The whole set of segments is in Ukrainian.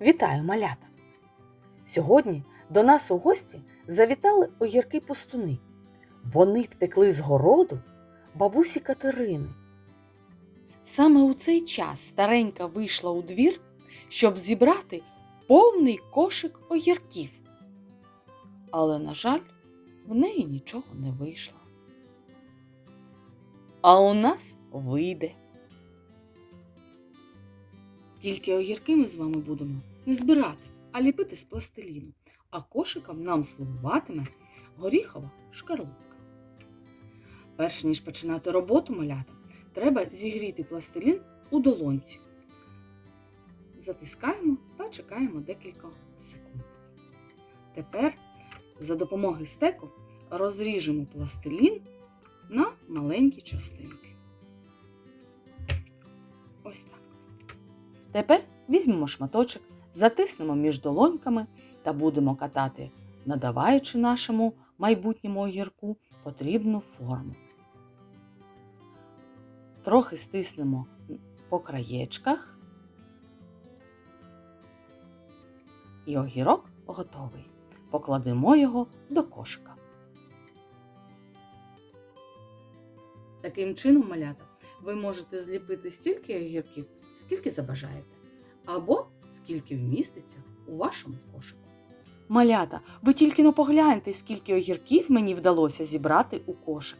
Вітаю, малята! Сьогодні до нас у гості завітали огірки пустуни. Вони втекли з городу бабусі Катерини. Саме у цей час старенька вийшла у двір, щоб зібрати повний кошик огірків. Але, на жаль, в неї нічого не вийшло. А у нас вийде. Тільки огірки ми з вами будемо не збирати, а ліпити з пластиліну, а кошиком нам слугуватиме горіхова шкарлупка. Перш ніж починати роботу малята, треба зігріти пластилін у долонці. Затискаємо та чекаємо декілька секунд. Тепер за допомогою стеку розріжемо пластилін на маленькі частинки. Ось так. Тепер візьмемо шматочок, затиснемо між долоньками та будемо катати, надаваючи нашому майбутньому огірку потрібну форму. Трохи стиснемо по краєчках. І огірок готовий. Покладемо його до кошика. Таким чином, малята, ви можете зліпити стільки огірків, скільки забажаєте, або скільки вміститься у вашому кошику. Малята, ви тільки но погляньте, скільки огірків мені вдалося зібрати у кошик.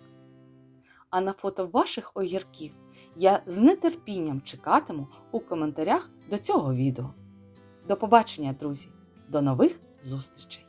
А на фото ваших огірків я з нетерпінням чекатиму у коментарях до цього відео. До побачення, друзі! До нових зустрічей!